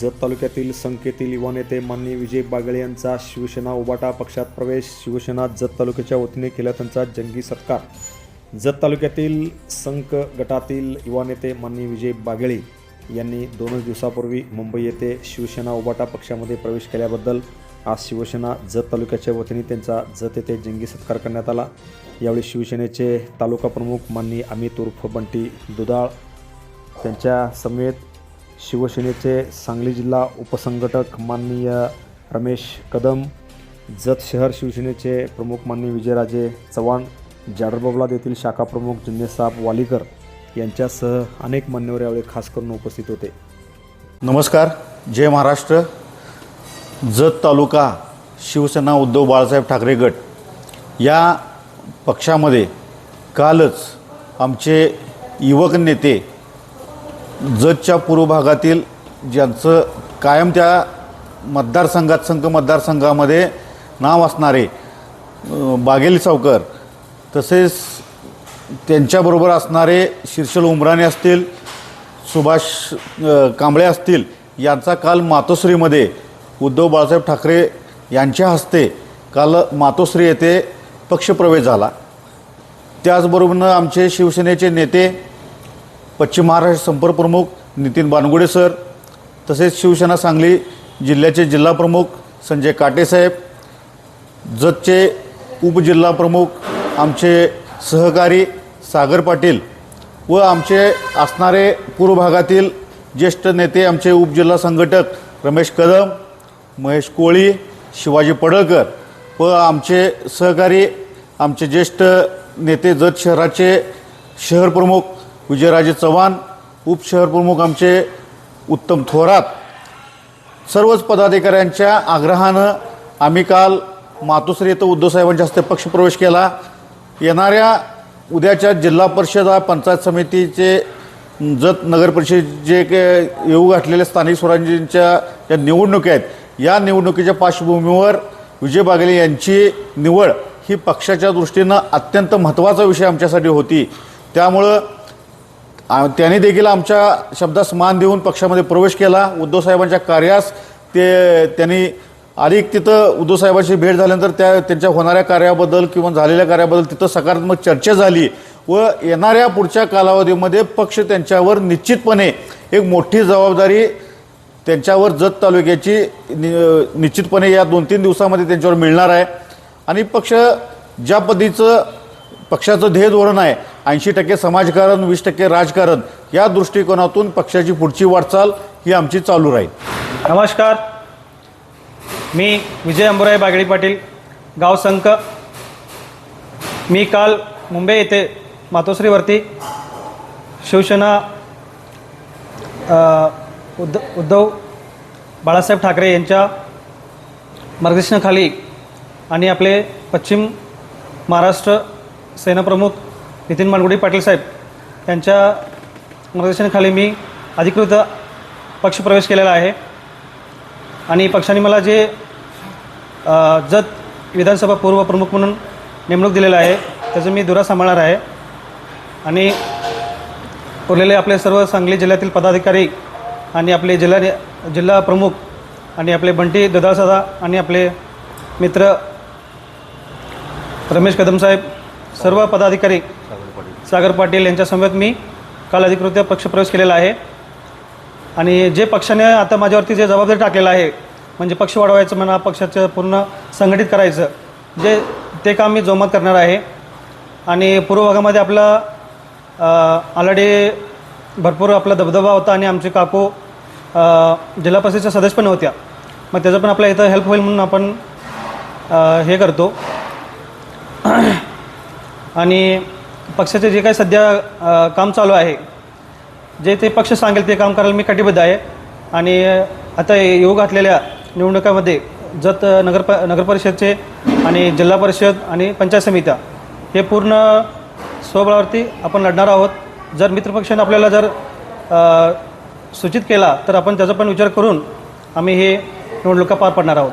जत तालुक्यातील संकेतील युवा नेते माननीय विजय बागळे यांचा शिवसेना उबाटा पक्षात प्रवेश शिवसेना जत तालुक्याच्या वतीने केला त्यांचा जंगी सत्कार. जत तालुक्यातील संक गटातील युवा नेते माननीय विजय बागळे यांनी दोनच दिवसापूर्वी मुंबई येथे शिवसेना उबाटा पक्षामध्ये प्रवेश केल्याबद्दल आज शिवसेना जत तालुक्याच्या वतीने त्यांचा जत येथे जंगी सत्कार करण्यात आला. यावेळी शिवसेनेचे तालुका प्रमुख माननीय अमित उर्फ बंटी दुधाळ त्यांच्या समेत शिवसेनेचे सांगली जिल्हा उपसंघटक माननीय रमेश कदम जत शहर शिवसेनेचे प्रमुख माननीय विजयराजे चव्हाण जाडरबबलाद येथील शाखा प्रमुख जिन्नेसाब वालीकर यांच्यासह अनेक मान्यवर यावेळी खास करून उपस्थित होते. नमस्कार जय महाराष्ट्र. जत तालुका शिवसेना उद्धव बाळासाहेब ठाकरे गट. या पक्षामध्ये कालच आमचे युवक नेते जतच्या पूर्व भागातील ज्यांचं कायम त्या मतदारसंघात संघ मतदारसंघामध्ये नाव असणारे बागेल सावकर तसेच त्यांच्याबरोबर असणारे शीर्षल उमराणे असतील सुभाष कांबळे असतील यांचा काल मातोश्रीमध्ये उद्धव बाळासाहेब ठाकरे यांच्या हस्ते काल मातोश्री येथे पक्षप्रवेश झाला. त्याचबरोबरनं आमचे शिवसेनेचे नेते पश्चिम महाराष्ट्र संपर्क प्रमुख नितीन बानगुडे सर तसेच शिवसेना सांगली जिल्ह्याचे जिल्हाप्रमुख संजय काटेसाहेब जतचे उपजिल्हा प्रमुख आमचे सहकारी सागर पाटील व आमचे असणारे पूर्व भागातील ज्येष्ठ नेते आमचे उपजिल्हा संघटक रमेश कदम महेश कोळी शिवाजी पडळकर व आमचे सहकारी आमचे ज्येष्ठ नेते जत शहराचे शहर प्रमुख विजयराजे चव्हाण उपशहर प्रमुख आमचे उत्तम थोरात. सर्वच पदाधिकाऱ्यांच्या आग्रहानं आम्ही काल मातोश्री येथे उद्धवसाहेबांच्या हस्ते पक्षप्रवेश केला. येणाऱ्या उद्याच्या जिल्हा परिषद पंचायत समितीचे जत नगर परिषदेचे जे के- येऊ घातलेल्या स्थानिक स्वराज्यांच्या ज्या निवडणुकी आहेत या निवडणुकीच्या पार्श्वभूमीवर विजय बागेले यांची निवड ही पक्षाच्या दृष्टीनं अत्यंत महत्त्वाचा विषय आमच्यासाठी होती. त्यामुळं त्यांनी देखील आमच्या शब्दास मान देऊन पक्षामध्ये प्रवेश केला. उद्धव साहेबांच्या कार्यास ते त्यांनी अधिक तिथं उद्धवसाहेबांची भेट झाल्यानंतर त्या त्यांच्या होणाऱ्या कार्याबद्दल किंवा झालेल्या कार्याबद्दल तिथं सकारात्मक चर्चा झाली व येणाऱ्या पुढच्या कालावधीमध्ये पक्ष त्यांच्यावर निश्चितपणे एक मोठी जबाबदारी त्यांच्यावर जत तालुक्याची नि- निश्चितपणे या दोन तीन दिवसामध्ये त्यांच्यावर मिळणार आहे. आणि पक्ष ज्या पद्धतीचं पक्षाचं ध्येय धोरण आहे ऐंशी टक्के समाजकारण वीस टक्के राजकारण. या दृष्टिकोनातून पक्षाची पुढची वाटचाल ही आमची चालू राहील. नमस्कार. मी विजय अंबुराई बागडी पाटील गाव संक मी काल मुंबई येथे मातोश्रीवरती शिवसेना उद्ध उद्धव बाळासाहेब ठाकरे यांच्या मार्गदर्शनाखाली आणि आपले पश्चिम महाराष्ट्र सेनाप्रमुख नितीन मानगुडी पाटील साहेब यांच्या मार्गदर्शनाखाली मी अधिकृत पक्षप्रवेश केलेला आहे. आणि पक्षाने मला जे जत विधानसभा पूर्व प्रमुख म्हणून नेमणूक दिलेलं आहे त्याचं मी दुरा सांभाळणार आहे. आणि उरलेले आपले सर्व सांगली जिल्ह्यातील पदाधिकारी आणि आपले जिल्हा जिल्हा प्रमुख आणि आपले बंटी ददाळसादा आणि आपले मित्र रमेश कदम साहेब सर्व पदाधिकारी सागर पाटील यांच्यासमवेत मी काल अधिकृत पक्षप्रवेश केलेला आहे. आणि जे पक्षाने आता माझ्यावरती जे जबाबदारी टाकलेलं आहे म्हणजे पक्ष वाढवायचं म्हणा पक्षाचं पूर्ण संघटित करायचं जे ते काम मी जोमात करणार आहे. आणि पूर्व भागामध्ये आपला ऑलरेडी भरपूर आपला दबदबा होता आणि आमचे काकू जिल्हा परिषदेच्या सदस्य पण होत्या. मग त्याचं पण आपल्या इथं हेल्प होईल म्हणून आपण हे करतो. आणि पक्षाचे जे काही सध्या काम चालू आहे जे ते पक्ष सांगेल ते काम करायला मी कटिबद्ध आहे. आणि आता येऊ घातलेल्या निवडणुकामध्ये जत नगर प नगरपरिषदचे आणि जिल्हा परिषद आणि पंचायत समित्या हे पूर्ण स्वबळावरती आपण लढणार आहोत. जर मित्रपक्षाने आपल्याला जर सूचित केला तर आपण त्याचा पण विचार करून आम्ही हे निवडणुका पार पाडणार आहोत.